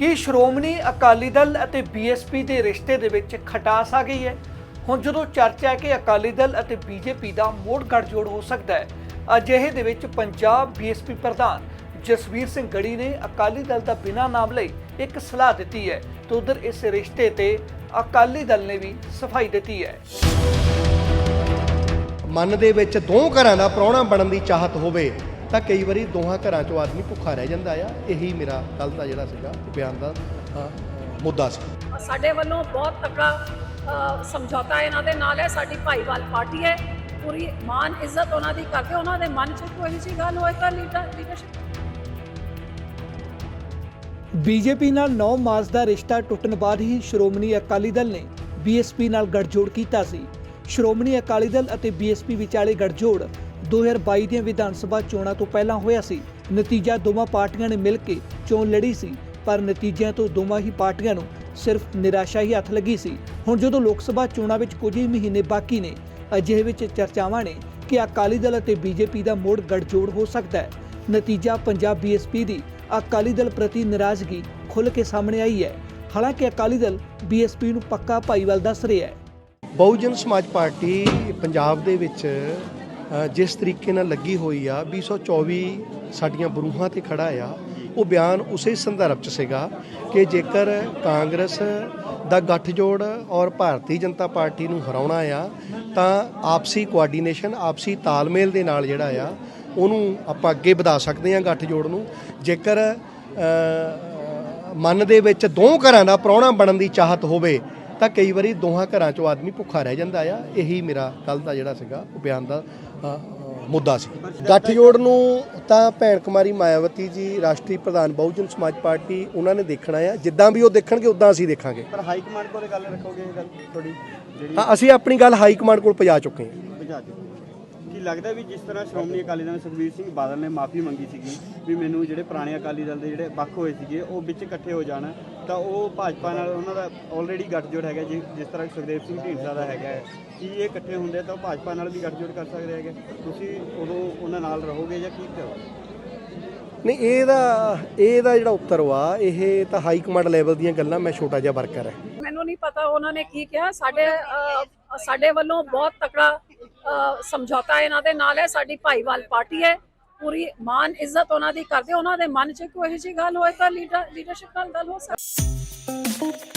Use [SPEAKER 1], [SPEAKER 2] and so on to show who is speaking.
[SPEAKER 1] ਕੀ ਸ਼੍ਰੋਮਣੀ ਅਕਾਲੀ ਦਲ ਅਤੇ ਬੀਐਸਪੀ ਦੇ ਰਿਸ਼ਤੇ ਦੇ ਵਿੱਚ ਖਟਾਸ ਆ ਗਈ ਹੈ। ਹੁਣ ਜਦੋਂ ਚਰਚਾ ਹੈ ਕਿ ਅਕਾਲੀ ਦਲ ਅਤੇ ਬੀਜੇਪੀ ਦਾ ਮੋੜ ਗੱਠਜੋੜ ਹੋ ਸਕਦਾ ਹੈ, ਅਜਿਹੇ ਦੇ ਵਿੱਚ ਪੰਜਾਬ ਬੀਐਸਪੀ ਪ੍ਰਧਾਨ ਜਸਵੀਰ ਸਿੰਘ ਗੜੀ ਨੇ ਅਕਾਲੀ ਦਲ ਦਾ ਬਿਨਾਂ ਨਾਮ ਲਈ ਇੱਕ ਸਲਾਹ ਦਿੱਤੀ ਹੈ ਤੇ ਉਧਰ ਇਸ ਰਿਸ਼ਤੇ ਤੇ ਅਕਾਲੀ ਦਲ ਨੇ ਵੀ ਸਫ਼ਾਈ ਦਿੱਤੀ ਹੈ।
[SPEAKER 2] ਮਨ ਦੇ ਵਿੱਚ ਦੋ ਘਰਾਂ ਦਾ ਪ੍ਰਾਹੁਣਾ ਬਣਨ ਦੀ ਚਾਹਤ ਹੋਵੇ ਤਾਂ ਕਈ ਵਾਰੀ ਦੋਹਾਂ ਘਰਾਂ ਚੋਂ ਆਦਮੀ ਭੁੱਖਾ ਰਹਿ ਜਾਂਦਾ ਆ। ਇਹੀ ਮੇਰਾ ਕੱਲ ਦਾ ਜਿਹੜਾ ਸੀਗਾ ਬਿਆਨ ਦਾ ਮੁੱਦਾ ਸੀ।
[SPEAKER 3] ਸਾਡੇ ਵੱਲੋਂ ਬਹੁਤ ਤਕੜਾ ਸਮਝੌਤਾ ਇਹਨਾਂ ਦੇ ਨਾਲ ਹੈ। ਸਾਡੀ ਭਾਈਵਾਲ ਪਾਰਟੀ ਹੈ। ਪੂਰੀ ਮਾਨ ਇੱਜ਼ਤ ਉਹਨਾਂ ਦੀ ਕਰਦੇ ਉਹਨਾਂ ਦੇ ਮਨ 'ਚ ਕੋਈ ਜਿਹੀ ਗੱਲ ਹੋਏ ਤਾਂ ਲੀਡਰ ਲੀਡਰਸ਼ਿਪ
[SPEAKER 1] ਬੀਜੇਪੀ ਨਾਲ 9 ਮਾਰਚ ਦਾ ਰਿਸ਼ਤਾ ਟੁੱਟਣ ਬਾਅਦ ਹੀ ਸ਼੍ਰੋਮਣੀ ਅਕਾਲੀ ਦਲ ਨੇ ਬੀਐਸਪੀ ਨਾਲ ਗੱਠਜੋੜ ਕੀਤਾ ਸੀ। ਸ਼੍ਰੋਮਣੀ ਅਕਾਲੀ ਦਲ ਅਤੇ ਬੀਐਸਪੀ ਵਿਚਾਲੇ ਗੱਠਜੋੜ 2022 ਦੀਆਂ ਵਿਧਾਨ ਸਭਾ ਚੋਣਾਂ ਤੋਂ ਪਹਿਲਾਂ ਹੋਇਆ ਸੀ। ਨਤੀਜਾ ਦੋਵਾਂ ਪਾਰਟੀਆਂ ਨੇ ਮਿਲ ਕੇ ਚੋਣ ਲੜੀ ਸੀ, ਪਰ ਨਤੀਜਿਆਂ ਤੋਂ ਦੋਵਾਂ ਹੀ ਪਾਰਟੀਆਂ ਨੂੰ ਸਿਰਫ ਨਿਰਾਸ਼ਾ ਹੀ ਹੱਥ ਲੱਗੀ ਸੀ। ਹੁਣ ਜਦੋਂ ਲੋਕ ਸਭਾ ਚੋਣਾਂ ਵਿੱਚ ਕੁਝ ਹੀ ਮਹੀਨੇ ਬਾਕੀ ਨੇ, ਅਜਿਹੇ ਵਿੱਚ ਚਰਚਾਵਾਂ ਨੇ ਕਿ ਅਕਾਲੀ ਦਲ ਅਤੇ ਬੀਜੇਪੀ ਦਾ ਮੋੜ ਗੜਜੋੜ ਹੋ ਸਕਦਾ ਹੈ। ਨਤੀਜਾ ਪੰਜਾਬ ਬੀਐਸਪੀ ਦੀ ਅਕਾਲੀ ਦਲ ਪ੍ਰਤੀ ਨਾਰਾਜ਼ਗੀ ਖੁੱਲ੍ਹ ਕੇ ਸਾਹਮਣੇ ਆਈ ਹੈ। ਹਾਲਾਂਕਿ ਅਕਾਲੀ ਦਲ ਬੀਐਸਪੀ ਨੂੰ ਪੱਕਾ ਭਾਈਵਾਲ ਦੱਸ ਰਿਹਾ ਹੈ।
[SPEAKER 2] ਬਹੁਜਨ ਸਮਾਜ ਪਾਰਟੀ ਪੰਜਾਬ ਦੇ ਵਿੱਚ ਜਿਸ ਤਰੀਕੇ ਨਾਲ ਲੱਗੀ ਹੋਈ ਆ 224 ਸਾਡੀਆਂ ਬਰੂਹਾਂ ਤੇ ਖੜਾ ਆ, ਉਹ ਬਿਆਨ ਉਸੇ ਸੰਦਰਭ ਚ ਸੀਗਾ ਕਿ ਜੇਕਰ ਕਾਂਗਰਸ ਦਾ ਗੱਠਜੋੜ ਔਰ ਭਾਰਤੀ ਜਨਤਾ ਪਾਰਟੀ ਨੂੰ ਹਰਾਉਣਾ ਆ, ਤਾਂ ਆਪਸੀ ਕੋਆਰਡੀਨੇਸ਼ਨ ਆਪਸੀ ਤਾਲਮੇਲ ਦੇ ਨਾਲ ਜਿਹੜਾ ਆ, ਉਹਨੂੰ ਆਪਾਂ ਅੱਗੇ ਵਧਾ ਸਕਦੇ ਹਾਂ ਗੱਠਜੋੜ ਨੂੰ। ਜੇਕਰ ਮਨ ਦੇ ਵਿੱਚ ਦੋ ਘਰਾਂ ਦਾ ਪ੍ਰਾਹੁਣਾ ਬਣਨ ਦੀ ਚਾਹਤ ਹੋਵੇ ਤਾਂ ਕਈ ਵਾਰੀ ਦੋਹਾਂ ਘਰਾਂ ਚੋਂ ਆਦਮੀ ਭੁੱਖਾ ਰਹਿ ਜਾਂਦਾ ਆ। ਇਹੀ ਮੇਰਾ ਕੱਲ ਦਾ ਜਿਹੜਾ ਸੀਗਾ ਉਹ ਬਿਆਨ ਦਾ ਮੁੱਦਾ ਸੀ। ਗੱਠਜੋੜ ਨੂੰ ਤਾਂ ਭੈਣ ਕੁਮਾਰੀ ਮਾਇਆਵਤੀ ਜੀ ਰਾਸ਼ਟਰੀ ਪ੍ਰਧਾਨ ਬਹੁਜਨ ਸਮਾਜ ਪਾਰਟੀ ਉਹਨਾਂ ਨੇ ਦੇਖਣਾ ਆ। ਜਿੱਦਾਂ ਵੀ ਉਹ ਦੇਖਣਗੇ ਉਦਾਂ ਅਸੀਂ ਦੇਖਾਂਗੇ।
[SPEAKER 4] ਪਰ ਹਾਈ ਕਮਾਂਡ ਕੋਲ ਗੱਲ ਰੱਖੋਗੇ ਇਹ ਗੱਲ ਥੋੜੀ ਜਿਹੜੀ
[SPEAKER 2] ਹਾਂ ਅਸੀਂ ਆਪਣੀ ਗੱਲ ਹਾਈ ਕਮਾਂਡ ਕੋਲ ਪਹੁੰਚਾ ਚੁੱਕੇ ਹਾਂ।
[SPEAKER 4] ਬੁਝਾ ਦਿੱਤੀ ਕੀ ਲੱਗਦਾ ਵੀ ਜਿਸ ਤਰ੍ਹਾਂ ਸ਼੍ਰੋਮਣੀ ਅਕਾਲੀ ਦਲ ਸੁਖਬੀਰ ਸਿੰਘ ਬਾਦਲ ਨੇ ਮਾਫੀ ਮੰਗੀ ਸੀਗੀ ਵੀ ਮੈਨੂੰ ਜਿਹੜੇ ਪੁਰਾਣੇ ਅਕਾਲੀ ਦਲ ਦੇ ਜਿਹੜੇ ਵੱਖ ਹੋਏ ਸੀਗੇ ਉਹ ਵਿੱਚ ਇਕੱਠੇ ਹੋ ਜਾਣ ਤਾਂ ਉਹ ਭਾਜਪਾ ਨਾਲ ਉਹਨਾਂ ਦਾ ਆਲਰੇਡੀ ਗੱਠਜੋੜ ਹੈਗਾ ਜਿ- ਜਿਸ ਤਰ੍ਹਾਂ ਸੁਖਦੇਵ ਸਿੰਘ ਢੀਂਡਸਾ ਦਾ ਹੈਗਾ ਹੈ। ਕੀ ਇਹ ਇਕੱਠੇ ਹੁੰਦੇ ਤਾਂ ਉਹ ਭਾਜਪਾ ਨਾਲ ਵੀ ਗੱਠਜੋੜ ਕਰ ਸਕਦੇ ਹੈਗੇ? ਤੁਸੀਂ ਉਦੋਂ ਉਹਨਾਂ ਨਾਲ ਰਹੋਗੇ ਜਾਂ ਕੀ ਕਰੋਗੇ?
[SPEAKER 2] ਨਹੀਂ ਇਹਦਾ ਇਹਦਾ ਜਿਹੜਾ ਉੱਤਰ ਵਾ ਇਹ ਤਾਂ ਹਾਈ ਕਮਾਂਡ ਲੈਵਲ ਦੀਆਂ ਗੱਲਾਂ ਮੈਂ ਛੋਟਾ ਜਿਹਾ ਵਰਕਰ ਹੈ।
[SPEAKER 3] ਮੈਨੂੰ ਨਹੀਂ ਪਤਾ ਉਹਨਾਂ ਨੇ ਕੀ ਕਿਹਾ। ਸਾਡੇ ਸਾਡੇ ਵੱਲੋਂ ਬਹੁਤ ਤਕੜਾ ਸਮਝੌਤਾ ਇਹਨਾਂ ਦੇ ਨਾਲ ਹੈ, ਸਾਡੀ ਭਾਈਵਾਲ ਪਾਰਟੀ ਹੈ। ਪੂਰੀ ਮਾਨ ਇੱਜ਼ਤ ਉਹਨਾਂ ਦੀ ਕਰਦੇ, ਉਹਨਾਂ ਦੇ ਮਨ 'ਚ ਕੋਈ ਜਿਹੀ ਗੱਲ ਹੋਏ ਤਾਂ ਲੀਡਰ ਲੀਡਰਸ਼ਿਪ ਨਾਲ ਗੱਲ ਹੋ ਸਕਦੀ?